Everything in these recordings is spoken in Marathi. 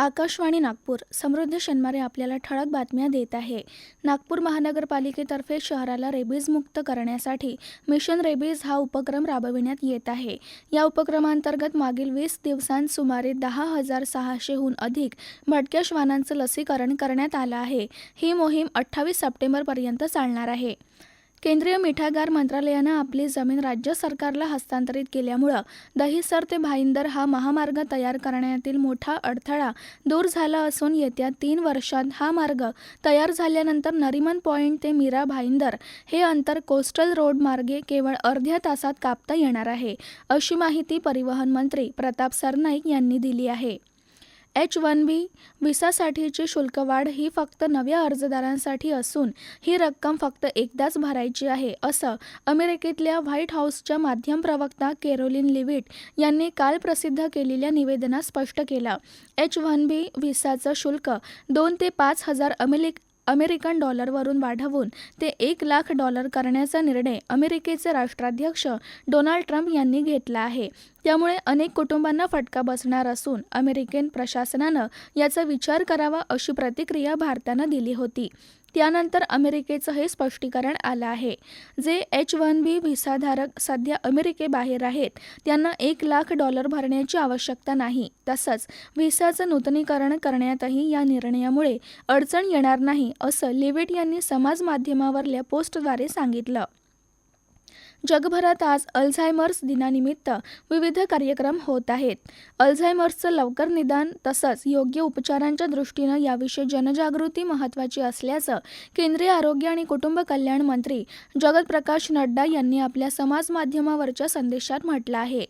आकाशवाणी नागपूर समृद्ध शनिवारी आपल्याला ठळक बातम्या देत आहे. नागपूर महानगरपालिकेतर्फे शहराला रेबीज मुक्त करण्यासाठी मिशन रेबीज हा उपक्रम राबविण्यात येत आहे. या उपक्रमांतर्गत मागील वीस दिवसांत सुमारे दहा हजार सहाशेहून अधिक भटक्या श्वानांचं लसीकरण करण्यात आलं आहे. ही मोहीम अठ्ठावीस सप्टेंबरपर्यंत चालणार आहे. केंद्रीय मिठागार मंत्रालयानं आपली जमीन राज्य सरकारला हस्तांतरित केल्यामुळं दहिसर ते भाईंदर हा महामार्ग तयार करण्यातील मोठा अडथळा दूर झाला असून येत्या तीन वर्षात हा मार्ग तयार झाल्यानंतर नरिमन पॉईंट ते मीरा भाईंदर हे अंतर कोस्टल रोड मार्गे केवळ अर्ध्या तासात कापता येणार आहे अशी माहिती परिवहन मंत्री प्रताप सरनाईक यांनी दिली आहे. एच वन बी व्हिसासाठीची शुल्कवाढ ही फक्त नव्या अर्जदारांसाठी असून ही रक्कम फक्त एकदाच भरायची आहे असं अमेरिकेतल्या व्हाईट हाऊसच्या माध्यम प्रवक्ता केरोलिन लिविट यांनी काल प्रसिद्ध केलेल्या निवेदनात स्पष्ट केलं. एच वन बी व्हिसाचं शुल्क दोन ते पाच हजार अमेरिक अमेरिकन डॉलरवरून वाढवून ते एक लाख डॉलर करण्याचा निर्णय अमेरिकेचे राष्ट्राध्यक्ष डोनाल्ड ट्रम्प यांनी घेतला आहे. त्यामुळे अनेक कुटुंबांना फटका बसणार असून अमेरिकन प्रशासनानं याचा विचार करावा अशी प्रतिक्रिया भारतानं दिली होती. त्यानंतर अमेरिकेचं हे स्पष्टीकरण आलं आहे. जे एच वन बी व्हिसाधारक सध्या अमेरिकेबाहेर आहेत त्यांना एक लाख डॉलर भरण्याची आवश्यकता नाही. तसंच व्हिसाचं नूतनीकरण करण्यातही या निर्णयामुळे अडचण येणार नाही असं लिविट यांनी समाज माध्यमावरल्या पोस्टद्वारे सांगितलं. जगभरात आज अल्झायमर्स दिनानिमित्त विविध कार्यक्रम होत आहेत. अल्झायमर्सचं लवकर निदान तसंच योग्य उपचारांच्या दृष्टीनं याविषयी जनजागृती महत्त्वाची असल्याचं केंद्रीय आरोग्य आणि कुटुंब कल्याण मंत्री जगत प्रकाश नड्डा यांनी आपल्या समाज माध्यमावरच्या संदेशात म्हटलं आहे.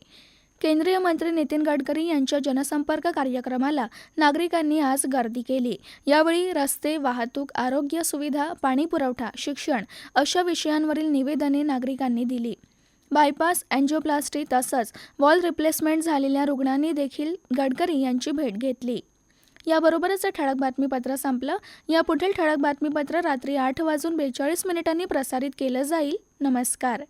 केंद्रीय मंत्री नितीन गडकरी यांच्या जनसंपर्क कार्यक्रमाला नागरिकांनी आज गर्दी केली. यावेळी रस्ते वाहतूक आरोग्य सुविधा पाणी पुरवठा शिक्षण अशा विषयांवरील निवेदने नागरिकांनी दिली. बायपास अँजिओप्लास्टी तसंच वॉल रिप्लेसमेंट झालेल्या रुग्णांनी देखील गडकरी यांची भेट घेतली. याबरोबरच ठळक बातमीपत्र संपलं. या पुढील ठळक बातमीपत्र रात्री आठ वाजून बेचाळीस मिनिटांनी प्रसारित केलं जाईल. नमस्कार.